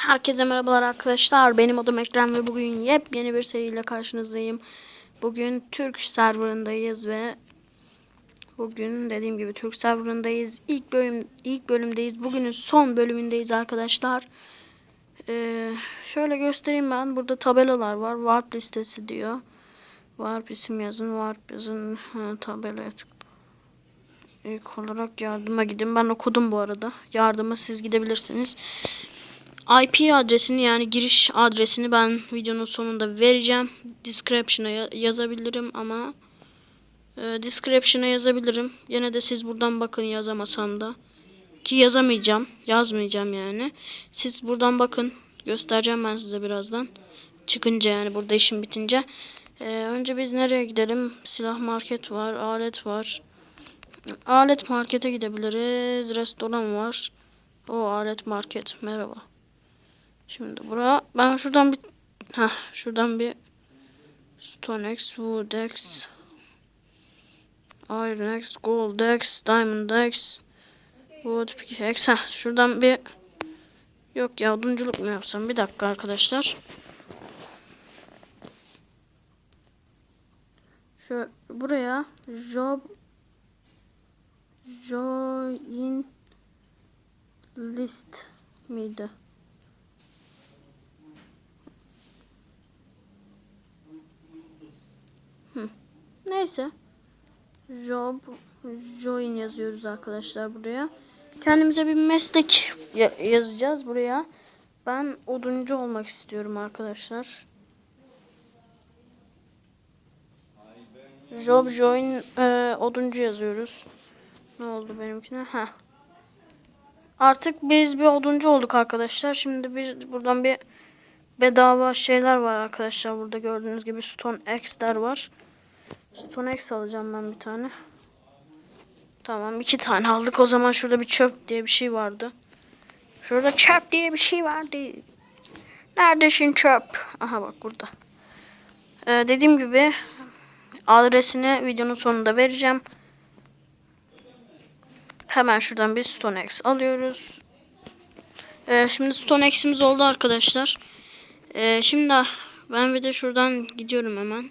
Herkese merhabalar arkadaşlar. Benim adım Ekrem ve bugün yepyeni bir seriyle karşınızdayım. Bugün Türk serverındayız ve bugün dediğim gibi Türk serverındayız. İlk bölüm ilk bölümdeyiz. Bugünün son bölümündeyiz arkadaşlar. Ee, şöyle göstereyim ben. Burada tabelalar var. Warp listesi diyor. Warp isim yazın. Warp yazın. Ha, tabelaya tık. İlk olarak yardıma gidin. Ben okudum bu arada. Yardıma siz gidebilirsiniz. IP adresini yani giriş adresini ben videonun sonunda vereceğim. Description'a ya- yazabilirim ama e, description'a yazabilirim. Yine de siz buradan bakın yazamasam da. Ki yazamayacağım. Yazmayacağım yani. Siz buradan bakın. Göstereceğim ben size birazdan. Çıkınca yani burada işim bitince. E, önce biz nereye gidelim? Silah market var. Alet var. Alet markete gidebiliriz. Restoran var. O alet market. Merhaba. Şimdi buraya ben şuradan bir ha şuradan bir Stonex, Woodex, Ironex, Goldex, Diamondex, Wood Pickaxe. Ha, şuradan bir yok ya odunculuk mu yapsam? Bir dakika arkadaşlar. Şu buraya job join list miydi? Neyse. Job, join yazıyoruz arkadaşlar buraya. Kendimize bir meslek ya- yazacağız buraya. Ben oduncu olmak istiyorum arkadaşlar. Job join e, oduncu yazıyoruz. Ne oldu benimkine? Ha. Artık biz bir oduncu olduk arkadaşlar. Şimdi biz buradan bir bedava şeyler var arkadaşlar. Burada gördüğünüz gibi Stone X'ler var. Stone X alacağım ben bir tane. Tamam iki tane aldık. O zaman şurada bir çöp diye bir şey vardı. Şurada çöp diye bir şey vardı. Neredesin çöp? Aha bak burada. Ee, dediğim gibi adresini videonun sonunda vereceğim. Hemen şuradan bir Stone X alıyoruz. Ee, şimdi Stone X'imiz oldu arkadaşlar. Ee, şimdi ben bir de şuradan gidiyorum hemen.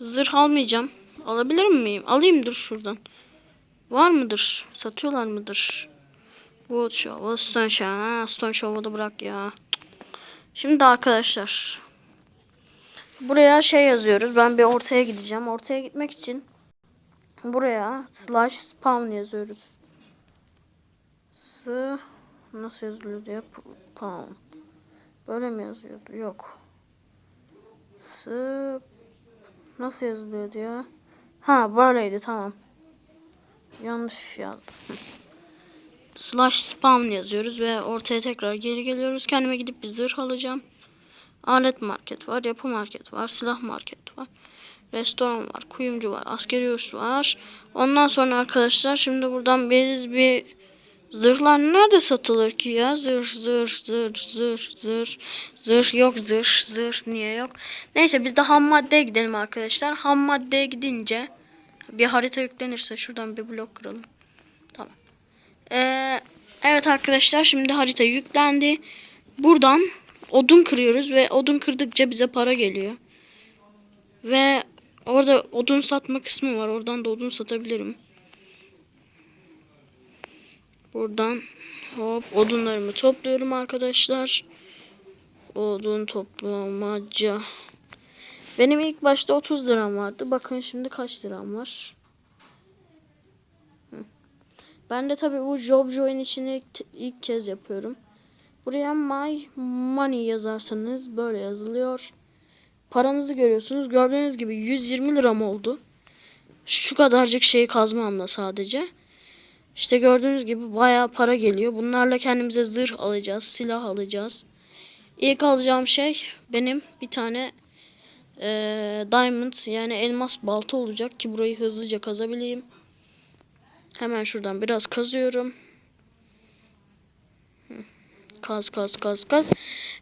Zırh almayacağım. Alabilir miyim? Alayım dur şuradan. Var mıdır? Satıyorlar mıdır? Wood Shovel, Stone Shovel. Ha, Stone Shovel'ı da bırak ya. Şimdi arkadaşlar. Buraya şey yazıyoruz. Ben bir ortaya gideceğim. Ortaya gitmek için buraya slash spawn yazıyoruz. S nasıl yazılıyor diye spawn. Böyle mi yazıyordu? Yok. S Nasıl yazılıyordu ya? Ha böyleydi tamam. Yanlış yazdım. Slash spam yazıyoruz ve ortaya tekrar geri geliyoruz. Kendime gidip bir zırh alacağım. Alet market var, yapı market var, silah market var. Restoran var, kuyumcu var, askeri üs var. Ondan sonra arkadaşlar şimdi buradan biz bir Zırhlar nerede satılır ki ya? Zırh, zırh, zırh, zırh, zırh, zırh yok, zırh, zırh niye yok? Neyse biz de ham maddeye gidelim arkadaşlar. Ham maddeye gidince bir harita yüklenirse şuradan bir blok kıralım. Tamam. Ee, evet arkadaşlar şimdi harita yüklendi. Buradan odun kırıyoruz ve odun kırdıkça bize para geliyor. Ve orada odun satma kısmı var. Oradan da odun satabilirim. Buradan hop odunlarımı topluyorum arkadaşlar. Odun toplamaca. Benim ilk başta 30 liram vardı. Bakın şimdi kaç liram var. Ben de tabii bu job join işini ilk kez yapıyorum. Buraya my money yazarsanız böyle yazılıyor. Paranızı görüyorsunuz. Gördüğünüz gibi 120 liram oldu. Şu kadarcık şeyi kazmamla sadece. İşte gördüğünüz gibi bayağı para geliyor. Bunlarla kendimize zırh alacağız, silah alacağız. İlk alacağım şey benim bir tane e, diamond yani elmas balta olacak ki burayı hızlıca kazabileyim. Hemen şuradan biraz kazıyorum. Kaz kaz kaz kaz.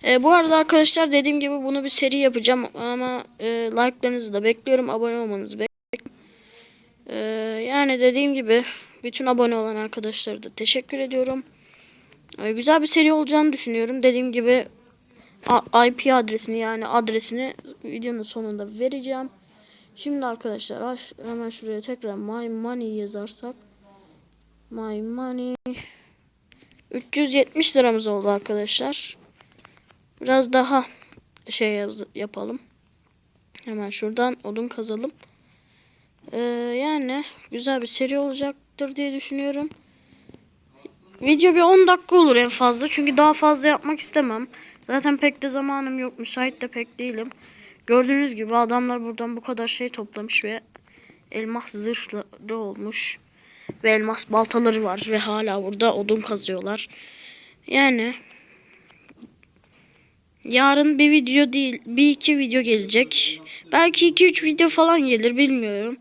E, bu arada arkadaşlar dediğim gibi bunu bir seri yapacağım ama e, like'larınızı da bekliyorum. Abone olmanızı bekliyorum. E, yani dediğim gibi bütün abone olan arkadaşlara da teşekkür ediyorum. Ee, güzel bir seri olacağını düşünüyorum. Dediğim gibi IP adresini yani adresini videonun sonunda vereceğim. Şimdi arkadaşlar aş- hemen şuraya tekrar my money yazarsak my money 370 liramız oldu arkadaşlar. Biraz daha şey yapalım. Hemen şuradan odun kazalım. Ee, yani güzel bir seri olacaktır diye düşünüyorum. Video bir 10 dakika olur en fazla. Çünkü daha fazla yapmak istemem. Zaten pek de zamanım yok. Müsait de pek değilim. Gördüğünüz gibi adamlar buradan bu kadar şey toplamış ve elmas zırhları olmuş. Ve elmas baltaları var ve hala burada odun kazıyorlar. Yani yarın bir video değil bir iki video gelecek. Belki iki üç video falan gelir bilmiyorum.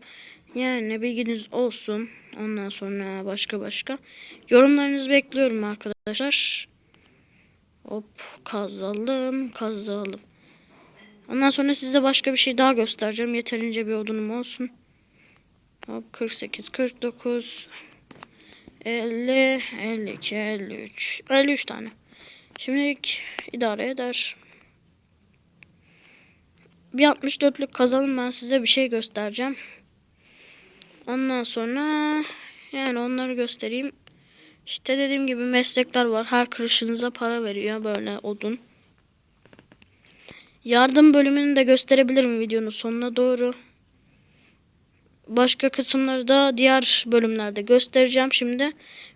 Yani bilginiz olsun. Ondan sonra başka başka. Yorumlarınızı bekliyorum arkadaşlar. Hop kazalım kazalım. Ondan sonra size başka bir şey daha göstereceğim. Yeterince bir odunum olsun. Hop 48, 49, 50, 52, 53. 53 tane. Şimdilik idare eder. Bir 64'lük kazalım ben size bir şey göstereceğim. Ondan sonra yani onları göstereyim. İşte dediğim gibi meslekler var. Her kırışınıza para veriyor böyle odun. Yardım bölümünü de gösterebilirim videonun sonuna doğru. Başka kısımları da diğer bölümlerde göstereceğim şimdi.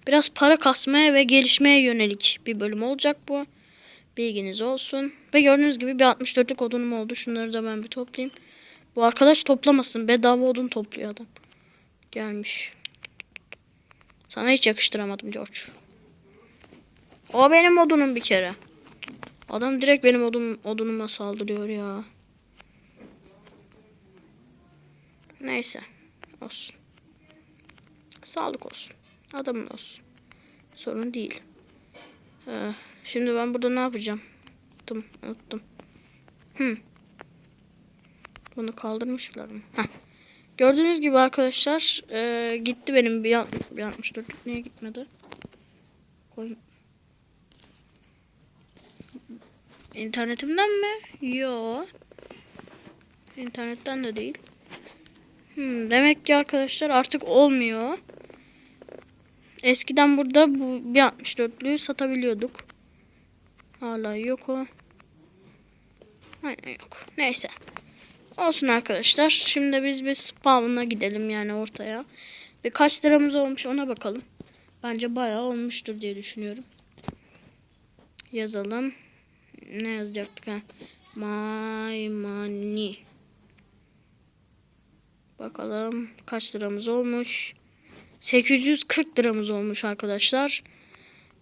Biraz para kasmaya ve gelişmeye yönelik bir bölüm olacak bu. Bilginiz olsun. Ve gördüğünüz gibi bir 64'lük odunum oldu. Şunları da ben bir toplayayım. Bu arkadaş toplamasın. Bedava odun topluyor adam. Gelmiş. Sana hiç yakıştıramadım George. O benim odunum bir kere. Adam direkt benim odun, odunuma saldırıyor ya. Neyse. Olsun. Sağlık olsun. Adamın olsun. Sorun değil. Ee, şimdi ben burada ne yapacağım? Unuttum. Unuttum. Hmm. Bunu kaldırmışlar mı? Heh. Gördüğünüz gibi arkadaşlar e, gitti benim bir, yan- bir 64 niye gitmedi? Koy. İnternetimden mi? Yo. İnternetten de değil. Hmm, demek ki arkadaşlar artık olmuyor. Eskiden burada bu bir 64'lüğü satabiliyorduk. Hala yok o. Aynen yok. Neyse. Olsun arkadaşlar. Şimdi biz bir spawn'a gidelim yani ortaya. Ve kaç liramız olmuş ona bakalım. Bence bayağı olmuştur diye düşünüyorum. Yazalım. Ne yazacaktık ha? My money. Bakalım kaç liramız olmuş. 840 liramız olmuş arkadaşlar.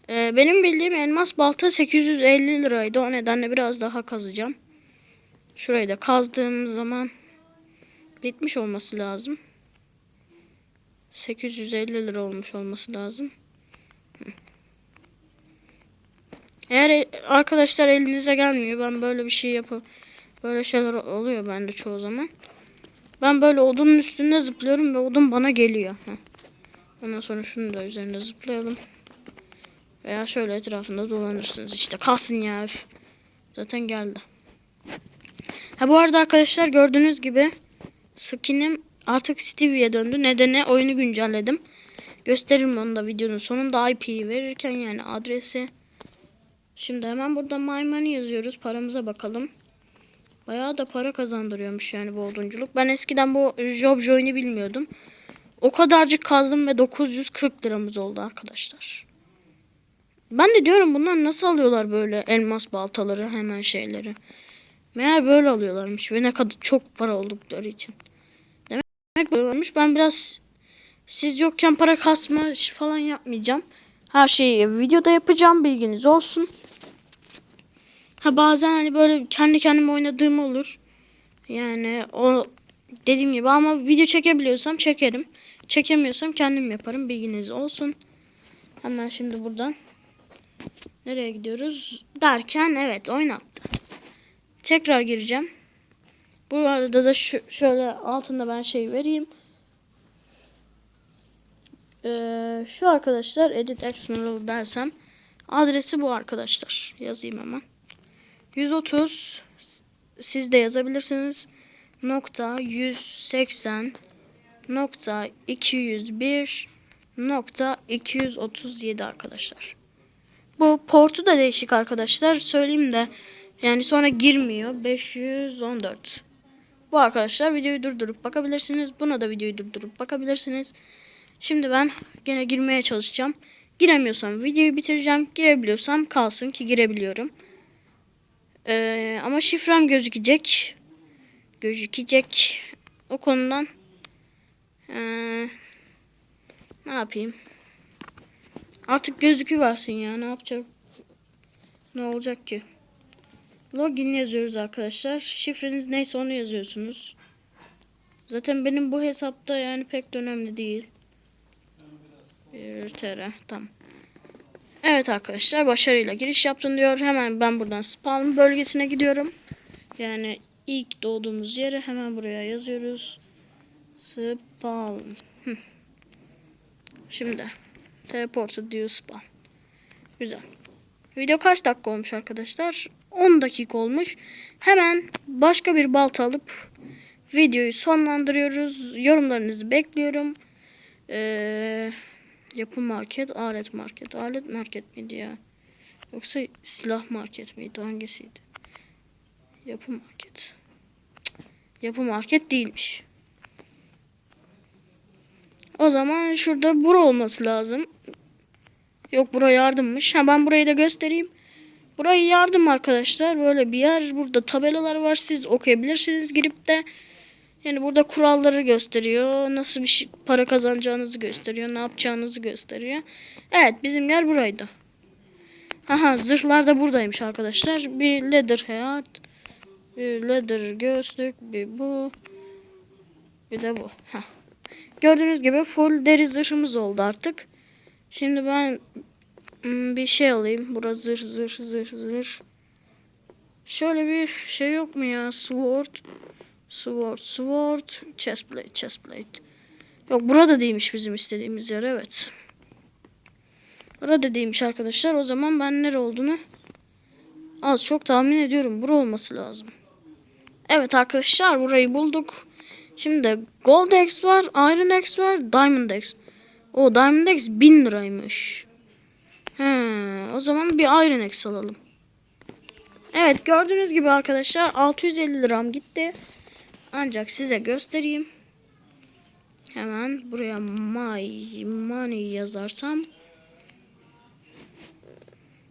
Ee, benim bildiğim elmas balta 850 liraydı. O nedenle biraz daha kazacağım. Şurayı da kazdığım zaman bitmiş olması lazım. 850 lira olmuş olması lazım. Eğer e- arkadaşlar elinize gelmiyor ben böyle bir şey yapıp böyle şeyler oluyor bende çoğu zaman. Ben böyle odunun üstünde zıplıyorum ve odun bana geliyor. Ondan sonra şunu da üzerine zıplayalım. Veya şöyle etrafında dolanırsınız. İşte kalsın ya. Zaten geldi. Ha bu arada arkadaşlar gördüğünüz gibi skinim artık Stevie'ye döndü. Nedeni oyunu güncelledim. Gösteririm onu da videonun sonunda IP'yi verirken yani adresi. Şimdi hemen burada My Money yazıyoruz. Paramıza bakalım. Bayağı da para kazandırıyormuş yani bu odunculuk. Ben eskiden bu Job Join'i bilmiyordum. O kadarcık kazdım ve 940 liramız oldu arkadaşlar. Ben de diyorum bunlar nasıl alıyorlar böyle elmas baltaları hemen şeyleri. Meğer böyle alıyorlarmış ve ne kadar çok para oldukları için. Demek böyle olmuş. Ben biraz siz yokken para kasma falan yapmayacağım. Her şeyi videoda yapacağım bilginiz olsun. Ha bazen hani böyle kendi kendime oynadığım olur. Yani o dediğim gibi ama video çekebiliyorsam çekerim. Çekemiyorsam kendim yaparım bilginiz olsun. Hemen şimdi buradan nereye gidiyoruz derken evet oynattı. Tekrar gireceğim. Bu arada da şu, şöyle altında ben şey vereyim. Ee, şu arkadaşlar edit external dersem Adresi bu arkadaşlar. Yazayım hemen. 130 s- siz de yazabilirsiniz. Nokta 180 nokta 201 nokta 237 arkadaşlar. Bu portu da değişik arkadaşlar. Söyleyeyim de yani sonra girmiyor. 514. Bu arkadaşlar videoyu durdurup bakabilirsiniz. Buna da videoyu durdurup bakabilirsiniz. Şimdi ben gene girmeye çalışacağım. Giremiyorsam videoyu bitireceğim. Girebiliyorsam kalsın ki girebiliyorum. Ee, ama şifrem gözükecek. Gözükecek. O konudan ee, ne yapayım? Artık gözüküversin ya. Ne yapacak? Ne olacak ki? Login yazıyoruz arkadaşlar. Şifreniz neyse onu yazıyorsunuz. Zaten benim bu hesapta yani pek de önemli değil. TR. Tamam. Evet arkadaşlar başarıyla giriş yaptın diyor. Hemen ben buradan spawn bölgesine gidiyorum. Yani ilk doğduğumuz yere hemen buraya yazıyoruz. Spawn. Şimdi teleport diyor spawn. Güzel. Video kaç dakika olmuş arkadaşlar? 10 dakika olmuş. Hemen başka bir balta alıp videoyu sonlandırıyoruz. Yorumlarınızı bekliyorum. Ee, yapı market, alet market. Alet market miydi ya? Yoksa silah market miydi? Hangisiydi? Yapı market. Yapı market değilmiş. O zaman şurada bura olması lazım. Yok bura yardımmış. Ha ben burayı da göstereyim. Burayı yardım arkadaşlar. Böyle bir yer. Burada tabelalar var. Siz okuyabilirsiniz girip de. Yani burada kuralları gösteriyor. Nasıl bir şey, para kazanacağınızı gösteriyor. Ne yapacağınızı gösteriyor. Evet bizim yer buraydı. Aha zırhlar da buradaymış arkadaşlar. Bir leather hat. Bir leather gözlük. Bir bu. Bir de bu. Heh. Gördüğünüz gibi full deri zırhımız oldu artık. Şimdi ben bir şey alayım. Burası zırh zırh zırh zırh. Şöyle bir şey yok mu ya? Sword. Sword, sword, chestplate, chestplate. Yok burada değilmiş bizim istediğimiz yer evet. Burada değilmiş arkadaşlar. O zaman ben nere olduğunu az çok tahmin ediyorum. Bura olması lazım. Evet arkadaşlar burayı bulduk. Şimdi Gold X var, Iron X var, Diamond X. O Diamond X 1000 liraymış. He, o zaman bir Iron X alalım. Evet gördüğünüz gibi arkadaşlar 650 liram gitti. Ancak size göstereyim. Hemen buraya my money yazarsam.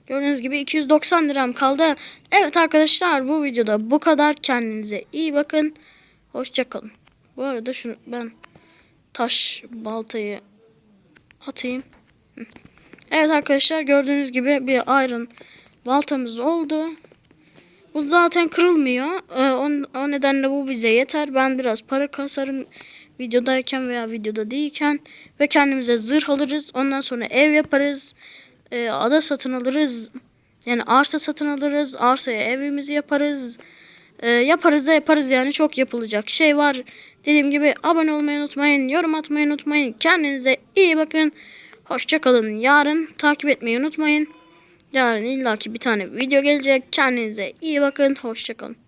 Gördüğünüz gibi 290 liram kaldı. Evet arkadaşlar bu videoda bu kadar. Kendinize iyi bakın. Hoşçakalın. Bu arada şunu ben taş baltayı atayım. Hı. Evet arkadaşlar gördüğünüz gibi bir iron baltamız oldu. Bu zaten kırılmıyor. Ee, o, nedenle bu bize yeter. Ben biraz para kasarım videodayken veya videoda değilken ve kendimize zırh alırız. Ondan sonra ev yaparız. Ee, ada satın alırız. Yani arsa satın alırız. Arsaya evimizi yaparız. Ee, yaparız da yaparız yani çok yapılacak şey var. Dediğim gibi abone olmayı unutmayın. Yorum atmayı unutmayın. Kendinize iyi bakın. Hoşçakalın. Yarın takip etmeyi unutmayın. Yarın illaki bir tane video gelecek. Kendinize iyi bakın. Hoşçakalın.